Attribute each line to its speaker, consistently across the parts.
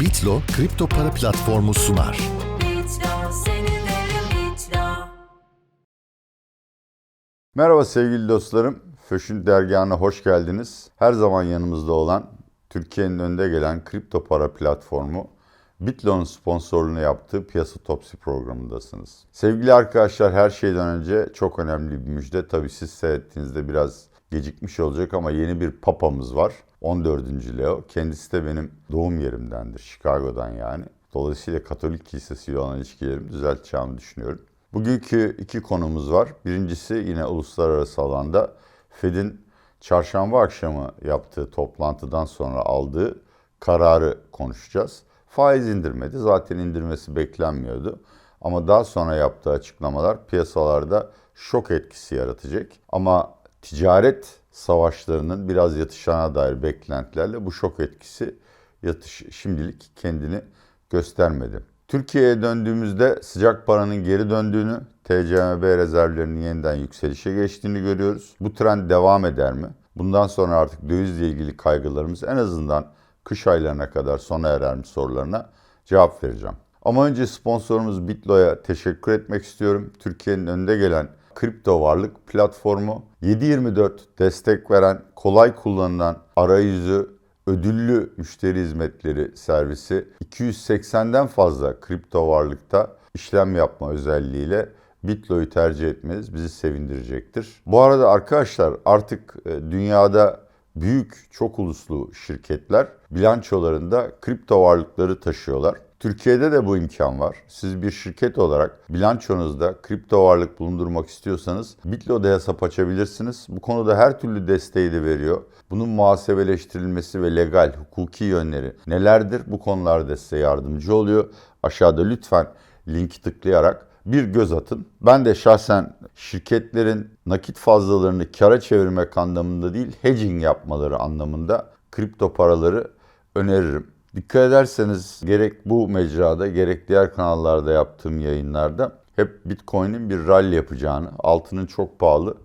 Speaker 1: Bitlo kripto para platformu sunar.
Speaker 2: Merhaba sevgili dostlarım. Föşün dergahına hoş geldiniz. Her zaman yanımızda olan Türkiye'nin önde gelen kripto para platformu Bitlo'nun sponsorluğunu yaptığı Piyasa Topsi programındasınız. Sevgili arkadaşlar her şeyden önce çok önemli bir müjde. Tabii siz seyrettiğinizde biraz gecikmiş olacak ama yeni bir papamız var. 14. Leo. Kendisi de benim doğum yerimdendir. Chicago'dan yani. Dolayısıyla Katolik Kilisesi ile olan ilişkilerimi düzelteceğimi düşünüyorum. Bugünkü iki konumuz var. Birincisi yine uluslararası alanda Fed'in çarşamba akşamı yaptığı toplantıdan sonra aldığı kararı konuşacağız. Faiz indirmedi. Zaten indirmesi beklenmiyordu. Ama daha sonra yaptığı açıklamalar piyasalarda şok etkisi yaratacak. Ama ticaret savaşlarının biraz yatışana dair beklentilerle bu şok etkisi yatış şimdilik kendini göstermedi. Türkiye'ye döndüğümüzde sıcak paranın geri döndüğünü, TCMB rezervlerinin yeniden yükselişe geçtiğini görüyoruz. Bu trend devam eder mi? Bundan sonra artık dövizle ilgili kaygılarımız en azından kış aylarına kadar sona erer mi sorularına cevap vereceğim. Ama önce sponsorumuz Bitlo'ya teşekkür etmek istiyorum. Türkiye'nin önde gelen kripto varlık platformu 7/24 destek veren, kolay kullanılan arayüzü, ödüllü müşteri hizmetleri servisi 280'den fazla kripto varlıkta işlem yapma özelliğiyle Bitlo'yu tercih etmeniz bizi sevindirecektir. Bu arada arkadaşlar artık e, dünyada büyük çok uluslu şirketler bilançolarında kripto varlıkları taşıyorlar. Türkiye'de de bu imkan var. Siz bir şirket olarak bilançonuzda kripto varlık bulundurmak istiyorsanız Bitlo'da hesap açabilirsiniz. Bu konuda her türlü desteği de veriyor. Bunun muhasebeleştirilmesi ve legal, hukuki yönleri nelerdir? Bu konularda size yardımcı oluyor. Aşağıda lütfen linki tıklayarak bir göz atın. Ben de şahsen şirketlerin nakit fazlalarını kara çevirmek anlamında değil, hedging yapmaları anlamında kripto paraları öneririm. Dikkat ederseniz gerek bu mecrada gerek diğer kanallarda yaptığım yayınlarda hep Bitcoin'in bir rally yapacağını, altının çok pahalı,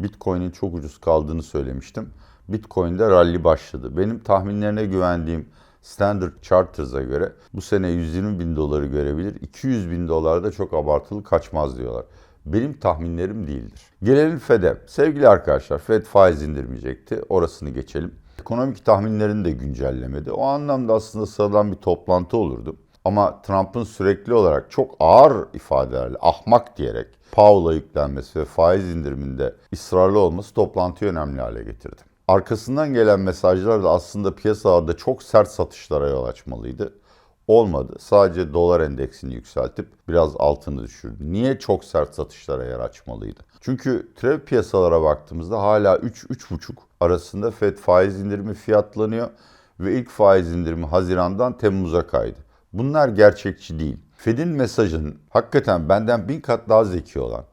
Speaker 2: Bitcoin'in çok ucuz kaldığını söylemiştim. Bitcoin'de rally başladı. Benim tahminlerine güvendiğim Standard Charters'a göre bu sene 120 bin doları görebilir. 200 bin dolar da çok abartılı kaçmaz diyorlar. Benim tahminlerim değildir. Gelelim FED'e. Sevgili arkadaşlar FED faiz indirmeyecekti. Orasını geçelim. Ekonomik tahminlerini de güncellemedi. O anlamda aslında sıradan bir toplantı olurdu. Ama Trump'ın sürekli olarak çok ağır ifadelerle ahmak diyerek Powell'a yüklenmesi ve faiz indiriminde ısrarlı olması toplantıyı önemli hale getirdi. Arkasından gelen mesajlar da aslında piyasalarda çok sert satışlara yol açmalıydı. Olmadı. Sadece dolar endeksini yükseltip biraz altını düşürdü. Niye çok sert satışlara yer açmalıydı? Çünkü türev piyasalara baktığımızda hala 3-3,5 arasında FED faiz indirimi fiyatlanıyor ve ilk faiz indirimi Haziran'dan Temmuz'a kaydı. Bunlar gerçekçi değil. Fed'in mesajının hakikaten benden bin kat daha zeki olan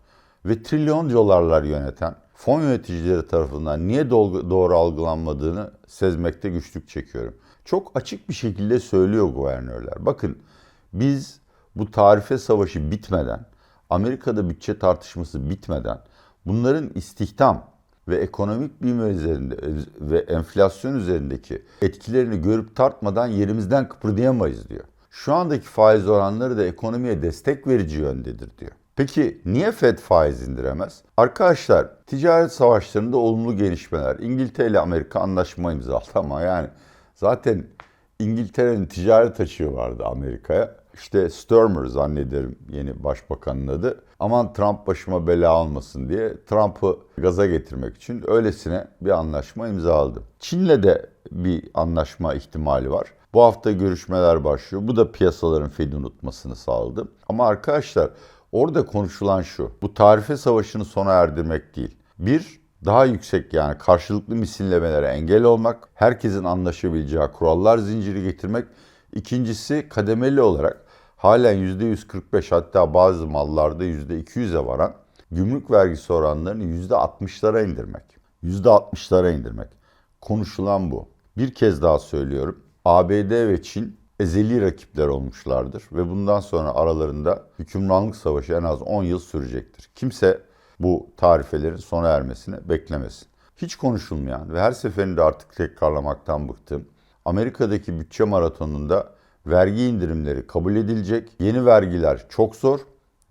Speaker 2: ve trilyon dolarlar yöneten fon yöneticileri tarafından niye doğru algılanmadığını sezmekte güçlük çekiyorum. Çok açık bir şekilde söylüyor guvernörler. Bakın biz bu tarife savaşı bitmeden, Amerika'da bütçe tartışması bitmeden bunların istihdam ve ekonomik büyüme üzerinde ve enflasyon üzerindeki etkilerini görüp tartmadan yerimizden kıpırdayamayız diyor. Şu andaki faiz oranları da ekonomiye destek verici yöndedir diyor. Peki niye Fed faiz indiremez? Arkadaşlar ticaret savaşlarında olumlu gelişmeler. İngiltere ile Amerika anlaşma imzaladı ama yani zaten İngiltere'nin ticaret açığı vardı Amerika'ya. İşte Sturmer zannederim yeni başbakanın adı. Aman Trump başıma bela almasın diye Trump'ı gaza getirmek için öylesine bir anlaşma imzaladı. Çin'le de bir anlaşma ihtimali var. Bu hafta görüşmeler başlıyor. Bu da piyasaların Fed'i unutmasını sağladı. Ama arkadaşlar orada konuşulan şu. Bu tarife savaşını sona erdirmek değil. Bir, daha yüksek yani karşılıklı misillemelere engel olmak, herkesin anlaşabileceği kurallar zinciri getirmek. İkincisi kademeli olarak halen %145 hatta bazı mallarda %200'e varan gümrük vergisi oranlarını %60'lara indirmek. %60'lara indirmek. Konuşulan bu. Bir kez daha söylüyorum. ABD ve Çin ezeli rakipler olmuşlardır ve bundan sonra aralarında hükümranlık savaşı en az 10 yıl sürecektir. Kimse bu tarifelerin sona ermesini beklemesin. Hiç konuşulmayan ve her seferinde artık tekrarlamaktan bıktım. Amerika'daki bütçe maratonunda vergi indirimleri kabul edilecek. Yeni vergiler çok zor.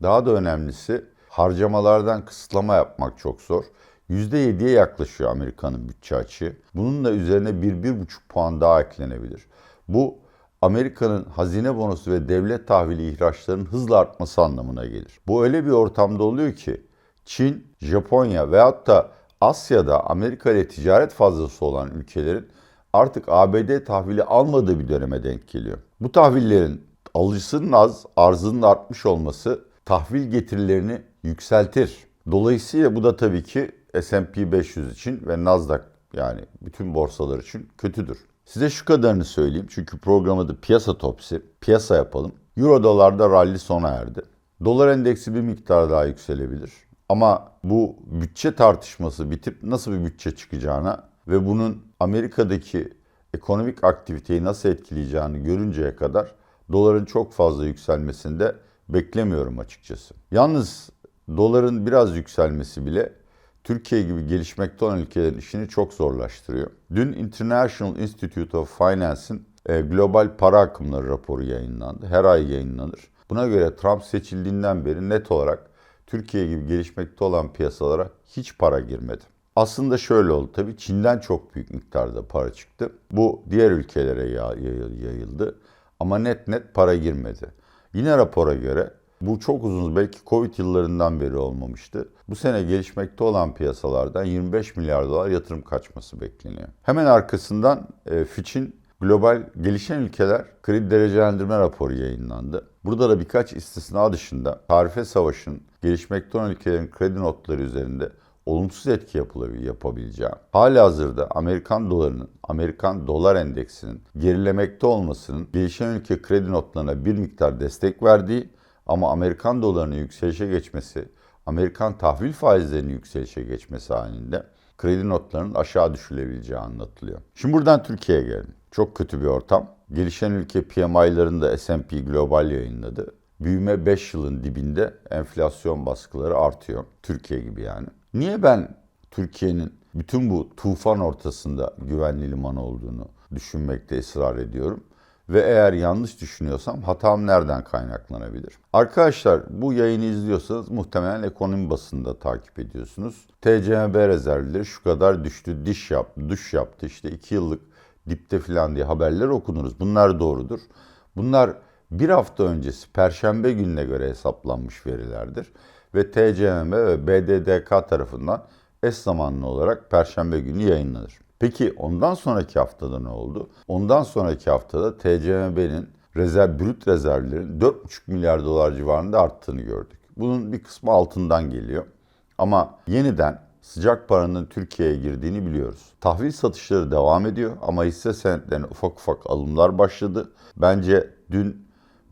Speaker 2: Daha da önemlisi harcamalardan kısıtlama yapmak çok zor. %7'ye yaklaşıyor Amerika'nın bütçe açığı. Bununla üzerine 1-1,5 puan daha eklenebilir. Bu Amerika'nın hazine bonosu ve devlet tahvili ihraçlarının hızla artması anlamına gelir. Bu öyle bir ortamda oluyor ki Çin, Japonya veyahut da Asya'da Amerika ile ticaret fazlası olan ülkelerin artık ABD tahvili almadığı bir döneme denk geliyor. Bu tahvillerin alıcısının az, arzının artmış olması tahvil getirilerini yükseltir. Dolayısıyla bu da tabii ki S&P 500 için ve Nasdaq yani bütün borsalar için kötüdür. Size şu kadarını söyleyeyim çünkü programı da piyasa topsi, piyasa yapalım. Euro dolarda rally sona erdi. Dolar endeksi bir miktar daha yükselebilir. Ama bu bütçe tartışması bitip nasıl bir bütçe çıkacağına ve bunun Amerika'daki ekonomik aktiviteyi nasıl etkileyeceğini görünceye kadar doların çok fazla yükselmesini de beklemiyorum açıkçası. Yalnız doların biraz yükselmesi bile Türkiye gibi gelişmekte olan ülkelerin işini çok zorlaştırıyor. Dün International Institute of Finance'in e, global para akımları raporu yayınlandı. Her ay yayınlanır. Buna göre Trump seçildiğinden beri net olarak Türkiye gibi gelişmekte olan piyasalara hiç para girmedi. Aslında şöyle oldu tabii Çin'den çok büyük miktarda para çıktı. Bu diğer ülkelere yayıldı ama net net para girmedi. Yine rapora göre bu çok uzun belki Covid yıllarından beri olmamıştı. Bu sene gelişmekte olan piyasalardan 25 milyar dolar yatırım kaçması bekleniyor. Hemen arkasından e, Fitch'in global gelişen ülkeler kredi derecelendirme raporu yayınlandı. Burada da birkaç istisna dışında tarife savaşın gelişmekte olan ülkelerin kredi notları üzerinde olumsuz etki yapabileceği, hali hazırda Amerikan dolarının, Amerikan dolar endeksinin gerilemekte olmasının gelişen ülke kredi notlarına bir miktar destek verdiği ama Amerikan dolarının yükselişe geçmesi, Amerikan tahvil faizlerinin yükselişe geçmesi halinde kredi notlarının aşağı düşülebileceği anlatılıyor. Şimdi buradan Türkiye'ye gelin. Çok kötü bir ortam. Gelişen ülke PMI'larını da S&P Global yayınladı. Büyüme 5 yılın dibinde enflasyon baskıları artıyor. Türkiye gibi yani. Niye ben Türkiye'nin bütün bu tufan ortasında güvenli liman olduğunu düşünmekte ısrar ediyorum? Ve eğer yanlış düşünüyorsam hatam nereden kaynaklanabilir? Arkadaşlar bu yayını izliyorsanız muhtemelen ekonomi basında takip ediyorsunuz. TCMB rezervleri şu kadar düştü, diş yaptı, duş yaptı. İşte 2 yıllık dipte falan diye haberler okunuruz. Bunlar doğrudur. Bunlar bir hafta öncesi Perşembe gününe göre hesaplanmış verilerdir. Ve TCMB ve BDDK tarafından eş zamanlı olarak Perşembe günü yayınlanır. Peki ondan sonraki haftada ne oldu? Ondan sonraki haftada TCMB'nin rezerv, brüt rezervlerin 4,5 milyar dolar civarında arttığını gördük. Bunun bir kısmı altından geliyor. Ama yeniden sıcak paranın Türkiye'ye girdiğini biliyoruz. Tahvil satışları devam ediyor ama hisse senetlerine ufak ufak alımlar başladı. Bence dün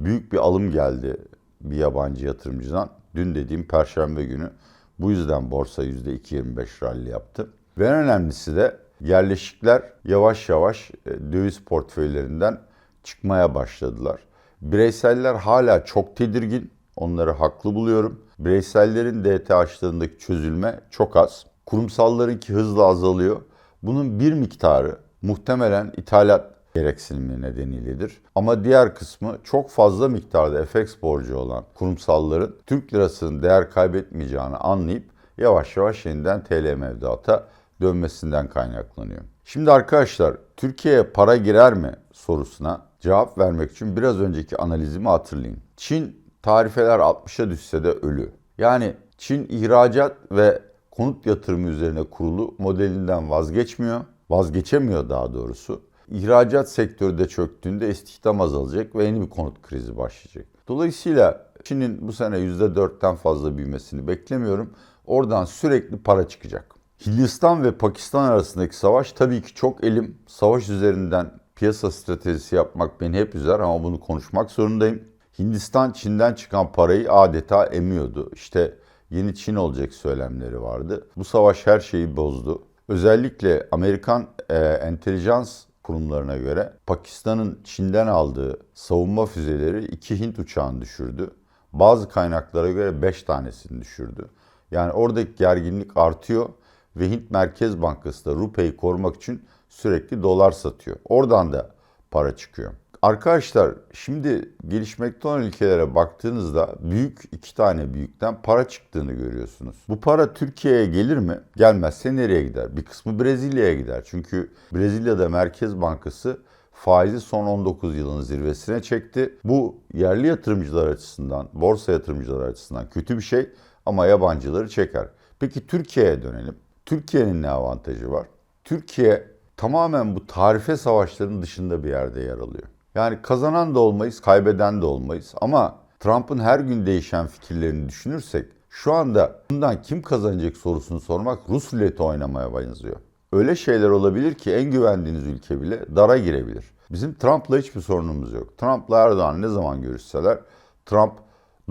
Speaker 2: büyük bir alım geldi bir yabancı yatırımcıdan. Dün dediğim perşembe günü. Bu yüzden borsa %2.25 rally yaptı. Ve en önemlisi de yerleşikler yavaş yavaş e, döviz portföylerinden çıkmaya başladılar. Bireyseller hala çok tedirgin. Onları haklı buluyorum. Bireysellerin DTH'larındaki çözülme çok az. Kurumsallarınki hızla azalıyor. Bunun bir miktarı muhtemelen ithalat gereksinimi nedeniyledir. Ama diğer kısmı çok fazla miktarda FX borcu olan kurumsalların Türk lirasının değer kaybetmeyeceğini anlayıp yavaş yavaş yeniden TL mevduata dönmesinden kaynaklanıyor. Şimdi arkadaşlar Türkiye'ye para girer mi sorusuna cevap vermek için biraz önceki analizimi hatırlayın. Çin tarifeler 60'a düşse de ölü. Yani Çin ihracat ve konut yatırımı üzerine kurulu modelinden vazgeçmiyor. Vazgeçemiyor daha doğrusu. İhracat sektörü de çöktüğünde istihdam azalacak ve yeni bir konut krizi başlayacak. Dolayısıyla Çin'in bu sene %4'ten fazla büyümesini beklemiyorum. Oradan sürekli para çıkacak. Hindistan ve Pakistan arasındaki savaş tabii ki çok elim. Savaş üzerinden piyasa stratejisi yapmak beni hep üzer ama bunu konuşmak zorundayım. Hindistan Çin'den çıkan parayı adeta emiyordu. İşte yeni Çin olacak söylemleri vardı. Bu savaş her şeyi bozdu. Özellikle Amerikan e, entelijans kurumlarına göre Pakistan'ın Çin'den aldığı savunma füzeleri iki Hint uçağını düşürdü. Bazı kaynaklara göre 5 tanesini düşürdü. Yani oradaki gerginlik artıyor ve Hint Merkez Bankası da rupeyi korumak için sürekli dolar satıyor. Oradan da para çıkıyor. Arkadaşlar şimdi gelişmekte olan ülkelere baktığınızda büyük iki tane büyükten para çıktığını görüyorsunuz. Bu para Türkiye'ye gelir mi? Gelmezse nereye gider? Bir kısmı Brezilya'ya gider. Çünkü Brezilya'da Merkez Bankası faizi son 19 yılın zirvesine çekti. Bu yerli yatırımcılar açısından, borsa yatırımcılar açısından kötü bir şey ama yabancıları çeker. Peki Türkiye'ye dönelim. Türkiye'nin ne avantajı var? Türkiye tamamen bu tarife savaşlarının dışında bir yerde yer alıyor. Yani kazanan da olmayız, kaybeden de olmayız ama Trump'ın her gün değişen fikirlerini düşünürsek şu anda bundan kim kazanacak sorusunu sormak Rus ruleti oynamaya benziyor. Öyle şeyler olabilir ki en güvendiğiniz ülke bile dara girebilir. Bizim Trump'la hiçbir sorunumuz yok. Trump'la Erdoğan ne zaman görüşseler Trump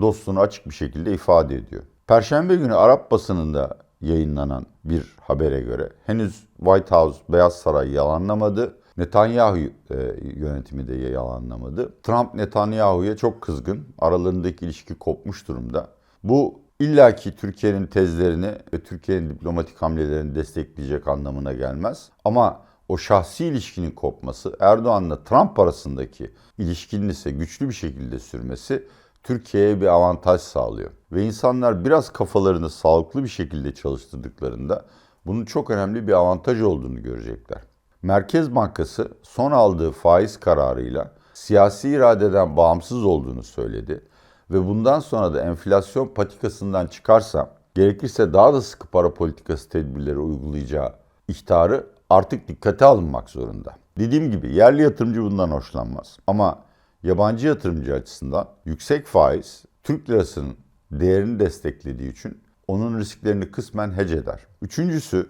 Speaker 2: dostluğunu açık bir şekilde ifade ediyor. Perşembe günü Arap basınında yayınlanan bir habere göre henüz White House, Beyaz Saray yalanlamadı. Netanyahu e, yönetimi de yalanlamadı. Trump Netanyahu'ya çok kızgın. Aralarındaki ilişki kopmuş durumda. Bu illaki Türkiye'nin tezlerini ve Türkiye'nin diplomatik hamlelerini destekleyecek anlamına gelmez. Ama o şahsi ilişkinin kopması, Erdoğan'la Trump arasındaki ilişkinin ise güçlü bir şekilde sürmesi Türkiye'ye bir avantaj sağlıyor. Ve insanlar biraz kafalarını sağlıklı bir şekilde çalıştırdıklarında bunun çok önemli bir avantaj olduğunu görecekler. Merkez Bankası son aldığı faiz kararıyla siyasi iradeden bağımsız olduğunu söyledi ve bundan sonra da enflasyon patikasından çıkarsa gerekirse daha da sıkı para politikası tedbirleri uygulayacağı ihtarı artık dikkate alınmak zorunda. Dediğim gibi yerli yatırımcı bundan hoşlanmaz. Ama yabancı yatırımcı açısından yüksek faiz Türk lirasının değerini desteklediği için onun risklerini kısmen hece eder. Üçüncüsü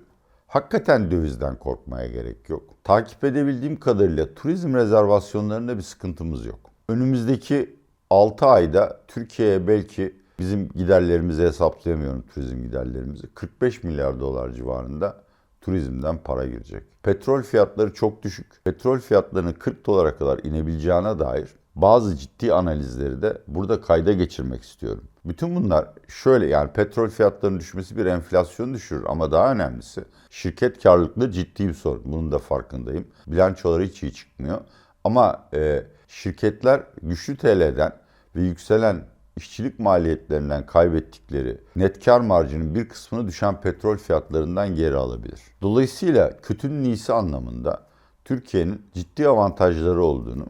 Speaker 2: hakikaten dövizden korkmaya gerek yok. Takip edebildiğim kadarıyla turizm rezervasyonlarında bir sıkıntımız yok. Önümüzdeki 6 ayda Türkiye'ye belki bizim giderlerimizi hesaplayamıyorum turizm giderlerimizi. 45 milyar dolar civarında turizmden para girecek. Petrol fiyatları çok düşük. Petrol fiyatlarının 40 dolara kadar inebileceğine dair bazı ciddi analizleri de burada kayda geçirmek istiyorum. Bütün bunlar şöyle yani petrol fiyatlarının düşmesi bir enflasyon düşürür ama daha önemlisi şirket karlılıklı ciddi bir sorun. Bunun da farkındayım. Bilançoları hiç iyi çıkmıyor. Ama e, şirketler güçlü TL'den ve yükselen işçilik maliyetlerinden kaybettikleri net kar marjının bir kısmını düşen petrol fiyatlarından geri alabilir. Dolayısıyla kötünün iyisi anlamında Türkiye'nin ciddi avantajları olduğunu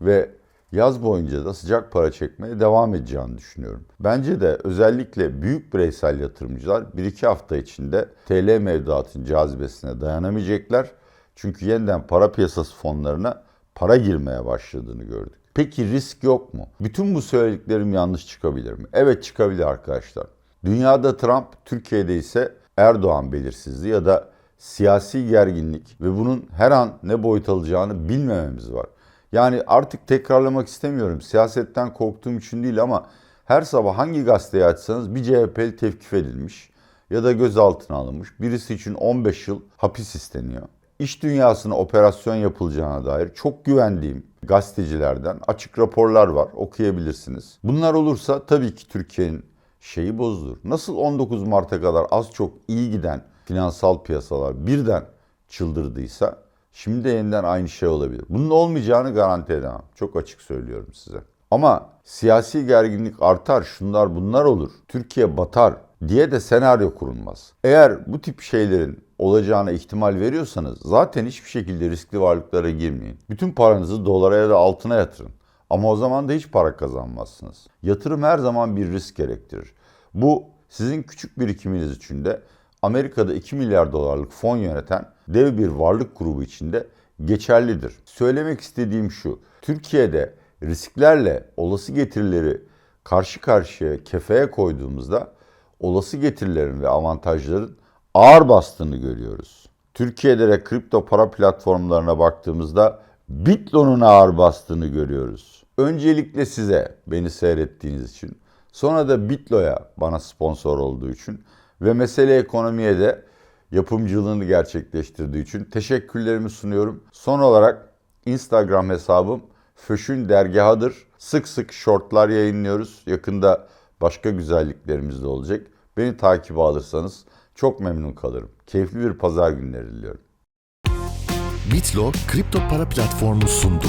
Speaker 2: ve yaz boyunca da sıcak para çekmeye devam edeceğini düşünüyorum. Bence de özellikle büyük bireysel yatırımcılar 1-2 hafta içinde TL mevduatın cazibesine dayanamayacaklar. Çünkü yeniden para piyasası fonlarına para girmeye başladığını gördük. Peki risk yok mu? Bütün bu söylediklerim yanlış çıkabilir mi? Evet çıkabilir arkadaşlar. Dünyada Trump, Türkiye'de ise Erdoğan belirsizliği ya da siyasi gerginlik ve bunun her an ne boyut alacağını bilmememiz var. Yani artık tekrarlamak istemiyorum. Siyasetten korktuğum için değil ama her sabah hangi gazeteyi açsanız bir CHP'li tevkif edilmiş ya da gözaltına alınmış. Birisi için 15 yıl hapis isteniyor. İş dünyasına operasyon yapılacağına dair çok güvendiğim gazetecilerden açık raporlar var. Okuyabilirsiniz. Bunlar olursa tabii ki Türkiye'nin şeyi bozulur. Nasıl 19 Mart'a kadar az çok iyi giden finansal piyasalar birden çıldırdıysa şimdi de yeniden aynı şey olabilir. Bunun olmayacağını garanti edemem. Çok açık söylüyorum size. Ama siyasi gerginlik artar, şunlar bunlar olur. Türkiye batar diye de senaryo kurulmaz. Eğer bu tip şeylerin olacağına ihtimal veriyorsanız zaten hiçbir şekilde riskli varlıklara girmeyin. Bütün paranızı dolara ya da altına yatırın. Ama o zaman da hiç para kazanmazsınız. Yatırım her zaman bir risk gerektirir. Bu sizin küçük birikiminiz için de Amerika'da 2 milyar dolarlık fon yöneten dev bir varlık grubu içinde geçerlidir. Söylemek istediğim şu. Türkiye'de risklerle olası getirileri karşı karşıya kefeye koyduğumuzda olası getirilerin ve avantajların ağır bastığını görüyoruz. Türkiye'de de kripto para platformlarına baktığımızda Bitlo'nun ağır bastığını görüyoruz. Öncelikle size beni seyrettiğiniz için, sonra da Bitlo'ya bana sponsor olduğu için ve mesele ekonomiye de yapımcılığını gerçekleştirdiği için teşekkürlerimi sunuyorum. Son olarak Instagram hesabım Föşün Dergahı'dır. Sık sık shortlar yayınlıyoruz. Yakında başka güzelliklerimiz de olacak. Beni takip alırsanız çok memnun kalırım. Keyifli bir pazar günleri diliyorum.
Speaker 1: Bitlo kripto para platformu sundu.